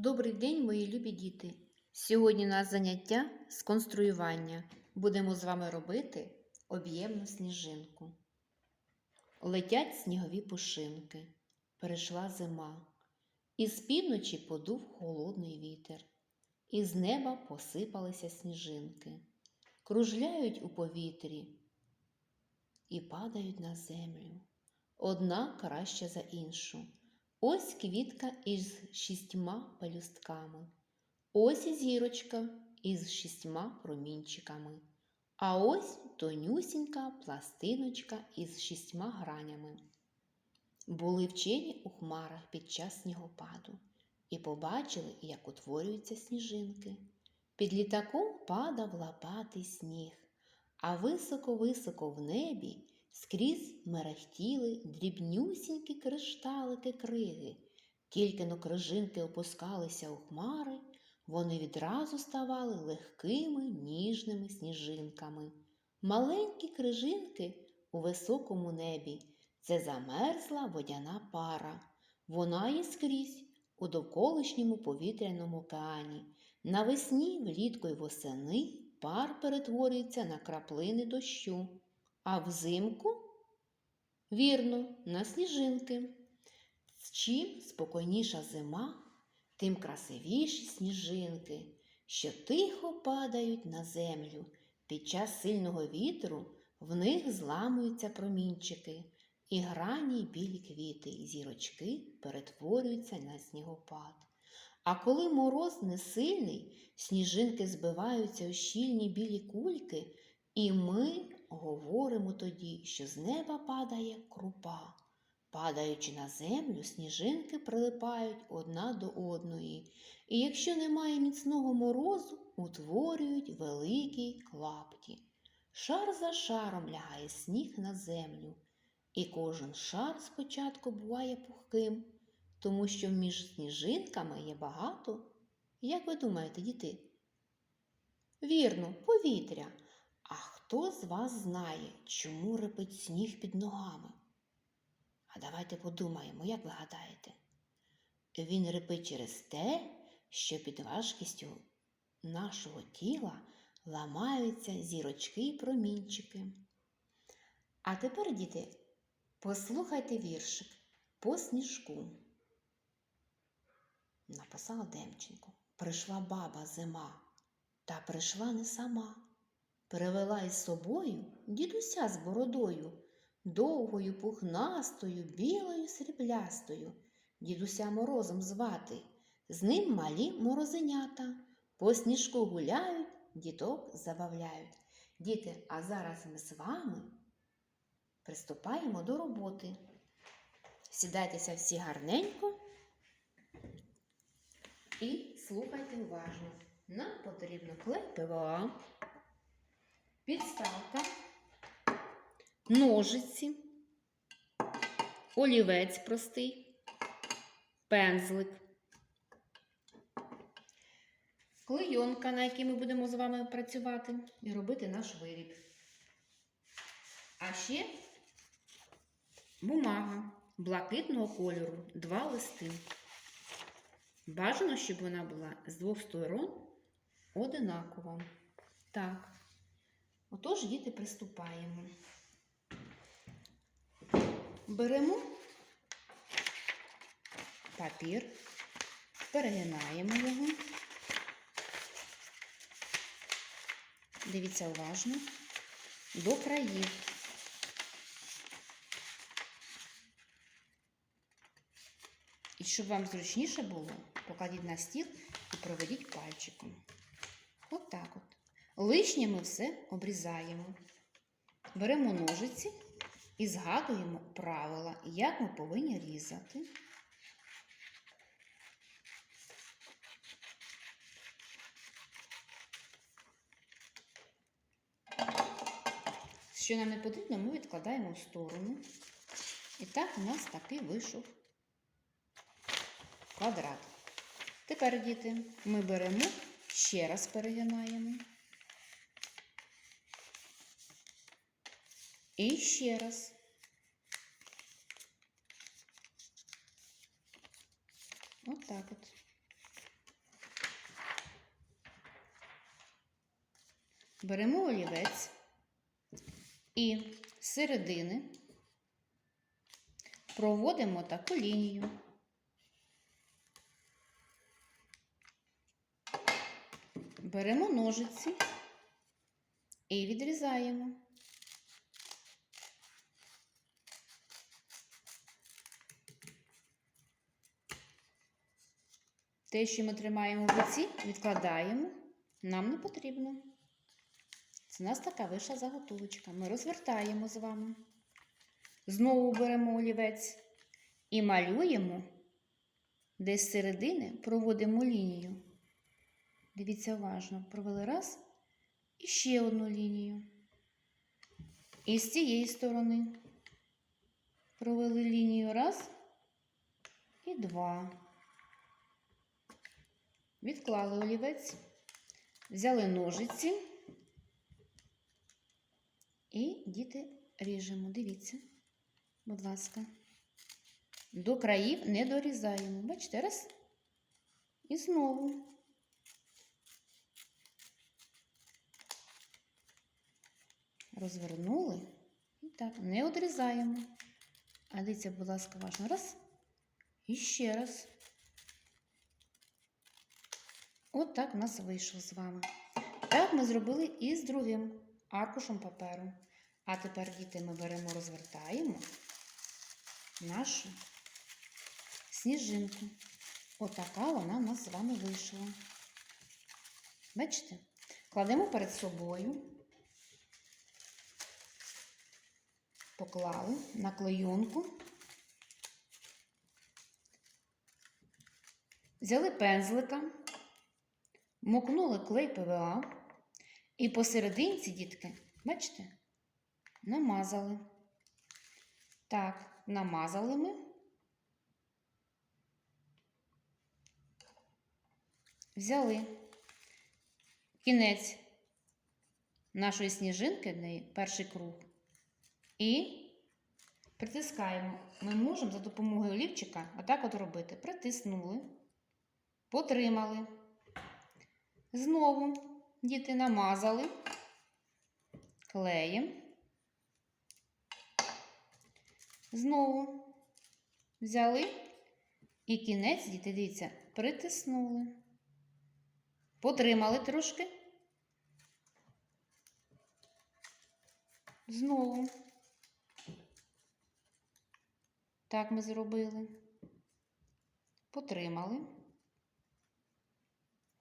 Добрий день, мої любі діти! Сьогодні у нас заняття з конструювання. Будемо з вами робити об'ємну сніжинку. Летять снігові пушинки. Перейшла зима. Із півночі подув холодний вітер. Із неба посипалися сніжинки. Кружляють у повітрі і падають на землю. Одна краща за іншу. Ось квітка із шістьма пелюстками. Ось і зірочка із шістьма промінчиками. А ось тонюсінька пластиночка із шістьма гранями. Були вчені у хмарах під час снігопаду і побачили, як утворюються сніжинки. Під літаком падав лопатий сніг, а високо-високо в небі скрізь мерехтіли дрібнюсінькі кришталики криги. Тільки но крижинки опускалися у хмари, вони відразу ставали легкими ніжними сніжинками. Маленькі крижинки у високому небі це замерзла водяна пара. Вона є скрізь у довколишньому повітряному океані. Навесні, влітку й восени пар перетворюється на краплини дощу, а взимку вірно, на сніжинки. Чим спокійніша зима, тим красивіші сніжинки, що тихо падають на землю. Під час сильного вітру в них зламуються промінчики, і грані білі квіти і зірочки перетворюються на снігопад. А коли мороз не сильний, сніжинки збиваються у щільні білі кульки, і ми говоримо тоді, що з неба падає крупа. Падаючи на землю, сніжинки прилипають одна до одної, і якщо немає міцного морозу, утворюють великі клапті. Шар за шаром лягає сніг на землю, і кожен шар спочатку буває пухким, тому що між сніжинками є багато. Як ви думаєте, діти? Вірно, повітря. А хто з вас знає, чому репить сніг під ногами? А давайте подумаємо, як ви гадаєте? Він репить через те, що під важкістю нашого тіла ламаються зірочки й промінчики. А тепер, діти, послухайте віршик по сніжку. Написав Демченко. Прийшла баба зима, та прийшла не сама. Перевела із собою дідуся з бородою довгою, пухнастою, білою, сріблястою, дідуся морозом звати, з ним малі морозенята, по сніжку гуляють, діток забавляють. Діти, а зараз ми з вами приступаємо до роботи. Сідайтеся всі гарненько і слухайте уважно. Нам потрібно клей ПВА, підставка ножиці, олівець простий, пензлик, клейонка, на якій ми будемо з вами працювати і робити наш виріб. А ще бумага блакитного кольору, два листи. Бажано, щоб вона була з двох сторон одинакова. Так. Отож, діти, приступаємо. Беремо папір, перегинаємо його. Дивіться уважно до країв. І щоб вам зручніше було, покладіть на стіл і проведіть пальчиком. От так от. Лишнє ми все обрізаємо. Беремо ножиці і згадуємо правила, як ми повинні різати. Що нам не потрібно, ми відкладаємо в сторону. І так у нас такий вийшов квадрат. Тепер, діти, ми беремо, ще раз перегинаємо. І ще раз. От так от. Беремо олівець і з середини проводимо таку лінію. Беремо ножиці і відрізаємо. Те, що ми тримаємо в руці, відкладаємо, нам не потрібно. Це у нас така вища заготовочка. Ми розвертаємо з вами. Знову беремо олівець і малюємо, десь з середини проводимо лінію. Дивіться уважно, провели раз і ще одну лінію. І з цієї сторони провели лінію раз і два. Відклали олівець, взяли ножиці і діти ріжемо. Дивіться, будь ласка. До країв не дорізаємо. Бачите, раз. І знову. Розвернули. І так, не одрізаємо. А дивіться, будь ласка, важно. Раз. І ще раз. От так у нас вийшло з вами. Так ми зробили і з другим аркушем паперу. А тепер, діти, ми беремо, розвертаємо нашу сніжинку. Отака вона у нас з вами вийшла. Бачите? Кладемо перед собою, поклали на клейонку, взяли пензлика, мокнули клей ПВА і посерединці, дітки, бачите, намазали. Так, намазали ми. Взяли кінець нашої сніжинки, перший круг, і притискаємо. Ми можемо за допомогою олівчика отак от робити. Притиснули, потримали. Знову діти намазали клеєм. Знову взяли і кінець, діти, дивіться, притиснули. Потримали трошки. Знову. Так ми зробили. Потримали.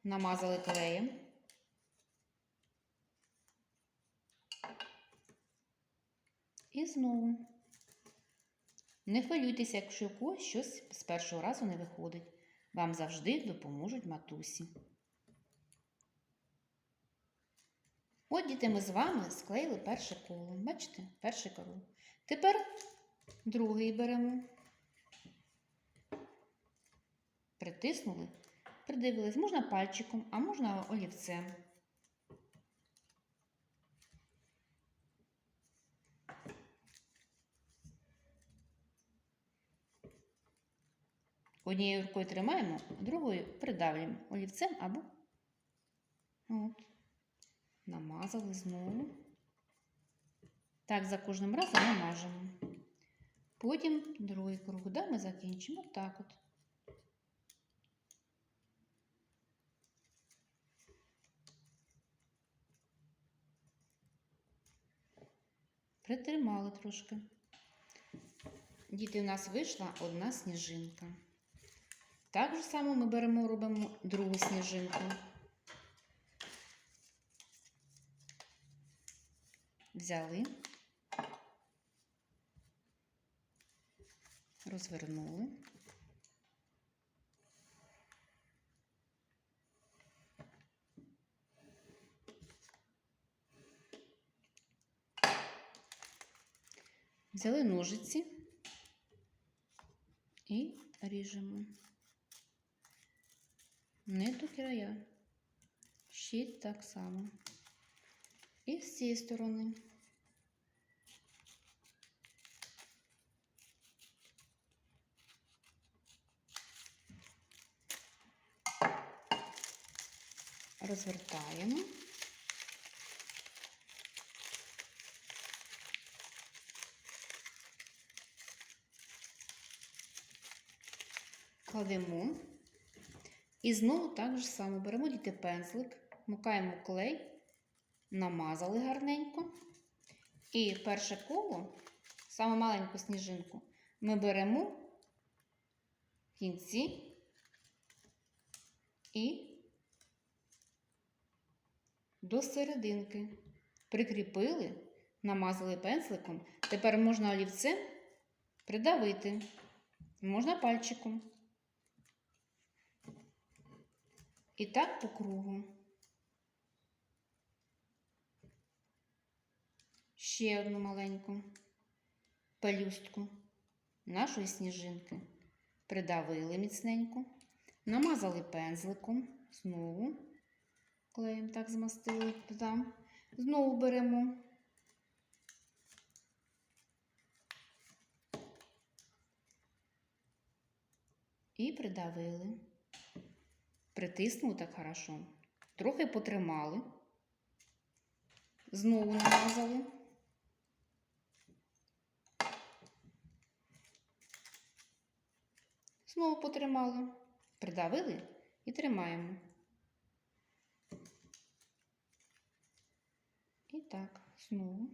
Намазали клеєм. І знову. Не хвилюйтеся, якщо у когось щось з першого разу не виходить. Вам завжди допоможуть матусі. От діти ми з вами склеїли перше коло. Бачите, перший коло. Тепер другий беремо. Притиснули, придивились, можна пальчиком, а можна олівцем. Однією рукою тримаємо, другою придавлюємо олівцем або от. намазали знову. Так, за кожним разом намажемо. Потім другий круг, да, ми закінчимо так от. Притримали трошки. Діти, у нас вийшла одна сніжинка. Так же само ми беремо, робимо другу сніжинку. Взяли, розвернули. Взяли ножиці і ріжемо. Не до края. Ще так само. І з цієї сторони. Розвертаємо. Кладемо. І знову так же само беремо діти пензлик, мукаємо клей, намазали гарненько. І перше коло, саме маленьку сніжинку, ми беремо в кінці і до серединки. Прикріпили, намазали пензликом. Тепер можна олівцем придавити, можна пальчиком. І так по кругу. Ще одну маленьку пелюстку нашої сніжинки. Придавили міцненько, намазали пензликом, знову клеєм так змастили там. Знову беремо. І придавили. Притиснули так хорошо. Трохи потримали. Знову намазали. Знову потримали. Придавили і тримаємо. І так, знову.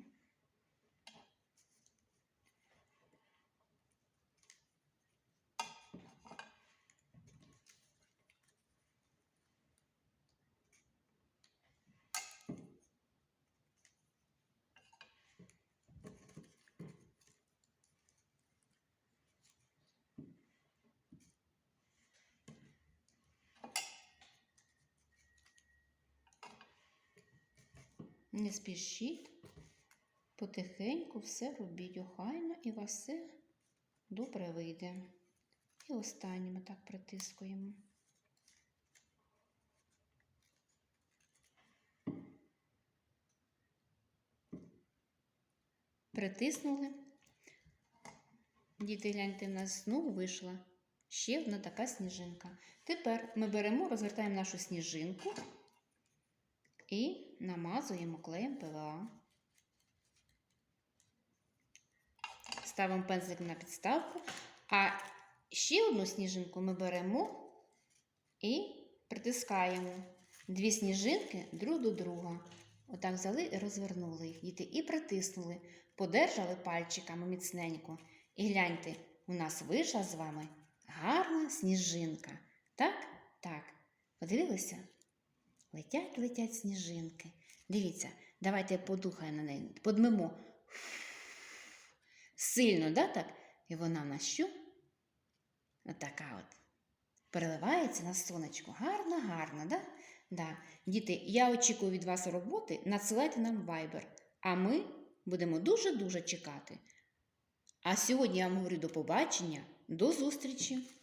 Не спішіть, потихеньку все робіть охайно і у вас все добре вийде. І останнє ми так притискуємо. Притиснули. Діти, гляньте, в нас знову вийшла ще одна така сніжинка. Тепер ми беремо, розвертаємо нашу сніжинку і намазуємо клеєм ПВА. Ставимо пензлик на підставку, а ще одну сніжинку ми беремо і притискаємо дві сніжинки друг до друга. Отак взяли і розвернули їх, діти, і притиснули, подержали пальчиками міцненько. І гляньте, у нас вийшла з вами гарна сніжинка. Так? Так. Подивилися? Летять, летять сніжинки. Дивіться, давайте подухаємо на неї, подмимо. Сильно, да, так? І вона в що? Отака от. Переливається на сонечко. Гарно, гарно, да? Да. Діти, я очікую від вас роботи, надсилайте нам Viber, а ми будемо дуже-дуже чекати. А сьогодні я вам говорю до побачення, до зустрічі!